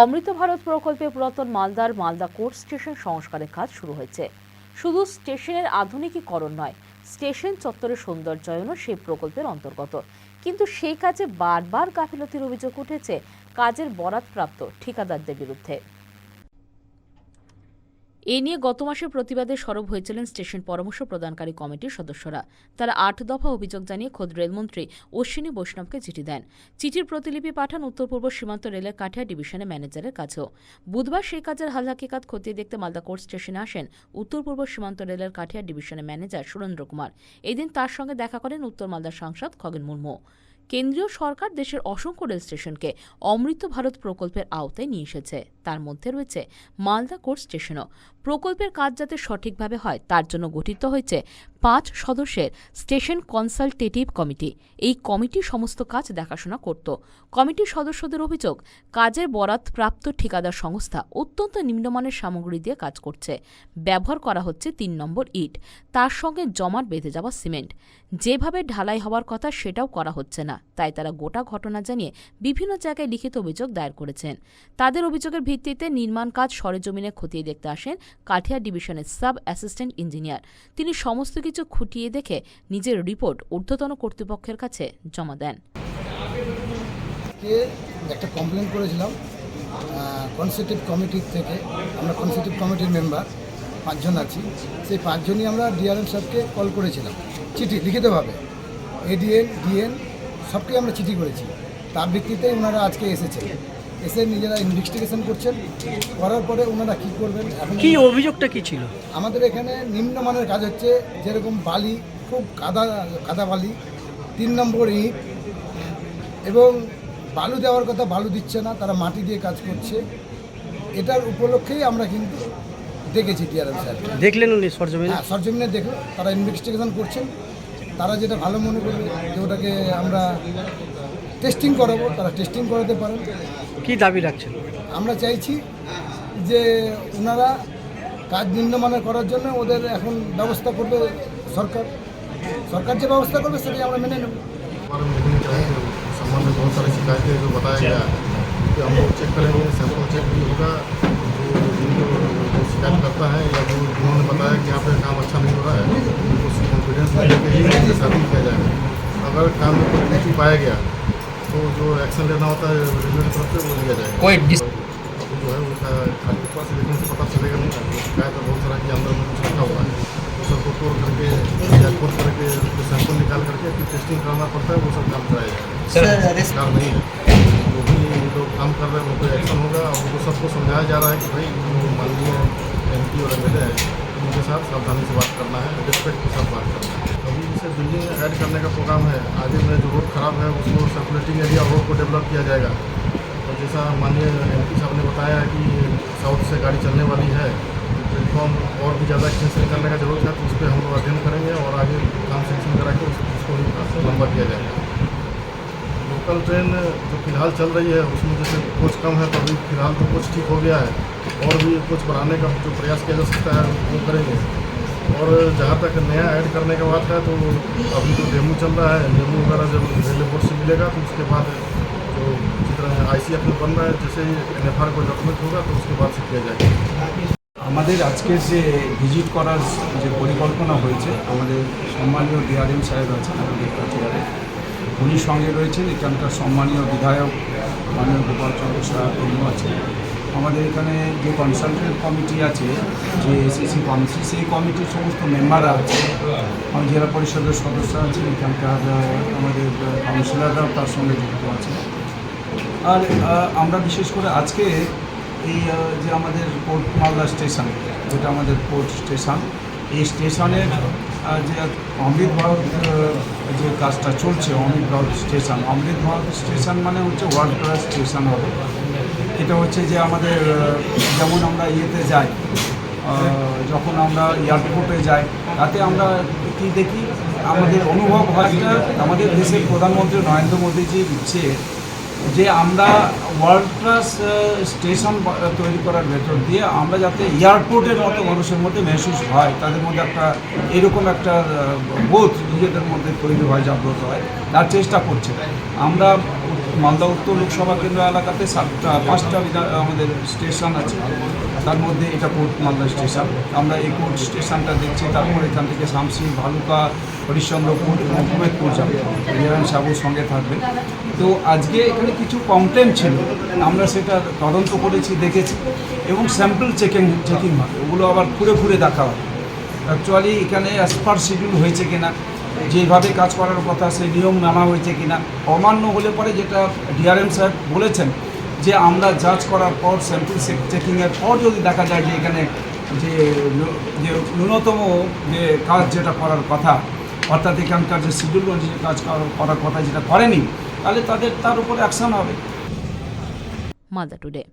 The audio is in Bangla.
অমৃত ভারত প্রকল্পে পুরাতন মালদার মালদা কোর্ট স্টেশন সংস্কারের কাজ শুরু হয়েছে। শুধু স্টেশনের আধুনিকীকরণ নয়, স্টেশন চত্বরের সৌন্দর্যায়নও সেই প্রকল্পের অন্তর্গত। কিন্তু সেই কাজে বারবার গাফিলতির অভিযোগ উঠেছে, কাজের বরাদপ্রাপ্ত ঠিকাদারদের বিরুদ্ধে। এ নিয়ে গত মাসে প্রতিবাদে সরব হয়েছিলেন স্টেশন পরামর্শ প্রদানকারী কমিটির সদস্যরা। তারা আট দফা অভিযোগ জানিয়ে খোদ রেলমন্ত্রী অশ্বিনী বৈষ্ণবকে চিঠি দেন। চিঠির প্রতিলিপি পাঠান উত্তর পূর্ব সীমান্ত রেলের কাঠিয়া ডিভিশনের ম্যানেজারের কাছেও। বুধবার সেই কাজের হাল হাকিকাত খতিয়ে দেখতে মালদা কোর্ট স্টেশনে আসেন উত্তর পূর্ব সীমান্ত রেলের কাঠিয়া ডিভিশনের ম্যানেজার সুরেন্দ্র কুমার। এদিন তার সঙ্গে দেখা করেন উত্তর মালদার সাংসদ খগেন মুর্মু। কেন্দ্রীয় সরকার দেশের অসংখ্য রেল স্টেশনকে অমৃত ভারত প্রকল্পের আওতায় নিয়ে এসেছে। তার মধ্যে রয়েছে মালদা কোর্ট স্টেশনও। প্রকল্পের কাজ যাতে সঠিকভাবে হয়, তার জন্য গঠিত হয়েছে পাঁচ সদস্যের স্টেশন কনসালটেটিভ কমিটি। এই কমিটি সমস্ত কাজ দেখাশোনা করত। কমিটির সদস্যদের অভিযোগ, কাজের বরাত প্রাপ্ত ঠিকাদার সংস্থা অত্যন্ত নিম্নমানের সামগ্রী দিয়ে কাজ করছে। ব্যবহার করা হচ্ছে তিন নম্বর ইট। তার সঙ্গে জমাট বেঁধে যাওয়া সিমেন্ট। যেভাবে ঢালাই হওয়ার কথা সেটাও করা হচ্ছে না। তাই তারা গোটা ঘটনা জানিয়ে বিভিন্ন জায়গায় লিখিত অভিযোগ দায়ের করেছেন। তাদের অভিযোগের ভিত্তিতে নির্মাণ কাজ সরেজমিনে খতিয়ে দেখতে আসেন কাঠিয়া ডিভিশনের সাব অ্যাসিস্ট্যান্ট ইঞ্জিনিয়ার। তিনি সমস্ত কিছু খুঁটিয়ে দেখে নিজের রিপোর্ট ঊর্ধ্বতন কর্তৃপক্ষের কাছে জমা দেন। একটা কমপ্লেন করেছিলাম কনসেটিভ কমিটির থেকে। আমরা কনসেটিভ কমিটির মেম্বার পাঁচজন আছি। সেই পাঁচজনই আমরা ডিআরএম সাহেবকে কল করেছিলাম। চিঠি লিখিতভাবে এডিএন ডিএন সবকে আমরা চিঠি করেছি। তার ভিত্তিতে ওনারা আজকে এসেছেন। এসে নিজেরা ইনভেস্টিগেশন করছেন করার পরে ওনারা কী করবেন কি অভিযোগটা কি ছিল? আমাদের এখানে নিম্নমানের কাজ হচ্ছে যেরকম বালি খুব কাদা কাদা বালি তিন নম্বর ইট এবং বালু দেওয়ার কথা বালু দিচ্ছে না তারা মাটি দিয়ে কাজ করছে। এটার উপলক্ষেই আমরা কিন্তু দেখেছি ডিআরএম স্যার। দেখলেন উনি সরজমিনে হ্যাঁ সরজমিনে দেখল তারা ইনভেস্টিগেশন করছেন। তারা যেটা ভালো মনে করবে যে ওটাকে আমরা টেস্টিং করাবো তারা টেস্টিং করাতে পারেন কি দাবি রাখছেন আমরা চাইছি যে ওনারা কাজ নিম্নমানের করার জন্য ওদের এখন ব্যবস্থা করবে সরকার সরকার যে ব্যবস্থা করবে সেটাই আমরা মেনে নেব हमारे मिलने चाहिए संबंध में बहुत सारी शिकायतें जो बताया गया कि हम लोग चेक करेंगे सैंपल चेक भी होगा जो जिनको जो शिकायत करता है या जो जिन्होंने बताया कि यहाँ पे काम अच्छा नहीं हो रहा है उस कॉन्फिडेंस में लेके ही उनसे शादी किया जाएगा अगर काम में कोई त्रुटि पाया गया तो जो एक्शन लेना होता है रेलवे की तरफ़ से वो लिया जाएगा। कोई अभी जो है उनका खाली ऊपर से देखने से पता चलेगा नहीं। शिकायत है बहुत सारा कि अंदर में कुछ रखा हुआ है। वो सबको तोड़ करके या खोद करके उसको सैंपल निकाल करके फिर टेस्टिंग कराना पड़ता है वो सब काम कराया जाएगा। सरकार नहीं है। जो भी लोग काम कर रहे हैं उन पर एक्शन होगा और उनको सबको समझाया जा रहा है कि भाई जो माननीय एम पी और एम एल ए है उनके साथ सावधानी से बात करना है रिस्पेक्ट के साथ बात करना है। अभी जैसे बिल्डिंग ऐड करने का प्रोग्राम है, आगे में जो रोड खराब है, उसको सर्कुलेटिंग एरिया रोड को डेवलप किया जाएगा। और जैसा माननीय एम पी साहब ने बताया कि साउथ से गाड़ी चलने वाली है प्लेटफॉर्म और भी ज़्यादा एक्सटेंशन करने का ज़रूरत है तो उस पर हम लोग अध्ययन करेंगे और आगे काम सेंक्शन करा के उसको लंबा किया जाएगा। लोकल ट्रेन जो फ़िलहाल चल रही है, उसमें जैसे कोच कम है तो अभी फ़िलहाल तो कोच ठीक हो गया है, और भी कोच बढ़ाने का जो प्रयास किया जा सकता है, वो करेंगे। और जहाँ तक नया ऐड करने का बात है तो अभी जो डेमो चल रहा है डेमो वगैरह जब रेलवे बोर्ड से मिलेगा तो उसके बाद जो जिस तरह आई सी एफ में बन रहा है जैसे ही एन एफ आर को डॉक्यूमेंट होगा तो उसके बाद से किया जाएगा আমাদের আজকের যে ভিজিট করার যে পরিকল্পনা হয়েছে আমাদের সম্মানীয় ডিআরএম সাহেব আছেন আমাদের কাটিয়ারে উনি সঙ্গে রয়েছেন এখানকার সম্মানীয় বিধায়ক মাননীয় গোপালচন্দ্র সাহা তিনিও আছেন আমাদের এখানে যে কনসালটেন্ট কমিটি আছে, যে এসিসি কমিটি সেই কমিটির সমস্ত মেম্বাররা আছে। আমার জেলা পরিষদের সদস্য আছেন, এখানকার আমাদের কাউন্সিলাররাও তার সঙ্গে যুক্ত আছে আর আমরা বিশেষ করে আজকে এই যে আমাদের পোর্ট মালদা স্টেশন যেটা আমাদের পোর্ট স্টেশন এই স্টেশনের যে অমৃত ভারত যে কাজটা চলছে, অমৃত ভারত স্টেশন অমৃত ভারত স্টেশন মানে হচ্ছে ওয়ার্ল্ড ক্লাস স্টেশন হবে। এটা হচ্ছে যে আমাদের যেমন আমরা ইয়েতে যাই যখন আমরা এয়ারপোর্টে যাই, তাতে আমরা কি দেখি, আমাদের অনুভব হয় আমাদের দেশের প্রধানমন্ত্রী নরেন্দ্র মোদীজির ইচ্ছে যে আমরা ওয়ার্ল্ড ক্লাস স্টেশন তৈরি করার ভেতর দিয়ে আমরা যাতে এয়ারপোর্টের মতো মানুষের মধ্যে মেহসুস হয়, তাদের মধ্যে একটা এরকম একটা বোধ নিজেদের মধ্যে তৈরি হয়, জাগ্রত হয়, তার চেষ্টা করছে। আমরা মালদা উত্তর লোকসভা কেন্দ্র এলাকাতে সাতটা, পাঁচটা বিধা- আমাদের স্টেশন আছে। তার মধ্যে এটা কোর্ট, মালদা স্টেশন। আমরা এই কোর্ট স্টেশনটা দেখছি। তারপর এখান থেকে শামসি ভালুকা হরিশ্চন্দ্রপুর এবং কুমেদপুর যাবে। রিয়ান সাবুর সঙ্গে থাকবে। তো আজকে এখানে কিছু কমপ্লেন ছিল। আমরা সেটা তদন্ত করেছি, দেখেছি এবং স্যাম্পল চেকিং চেকিং হবে ওগুলো আবার ঘুরে ঘুরে দেখা হবে অ্যাকচুয়ালি এখানে অ্যাজ পার শিডিউল হয়েছে কিনা যেভাবে কাজ করার কথা সেই নিয়ম মানা হয়েছে কিনা, অমান্য হলে পরে যেটা ডিআরএম সাহেব বলেছেন যে আমরা জাজ করার পর স্যাম্পল চেকিংয়ের পর যদি দেখা যায় যে এখানে যে যে ন্যূনতম যে কাজ যেটা করার কথা, অর্থাৎ এখানকার যে শিডিউল অনুযায়ী কাজ করার- কথা যেটা করেনি, তাহলে তাদের তার উপরে অ্যাকশন হবে। মালদা টুডে।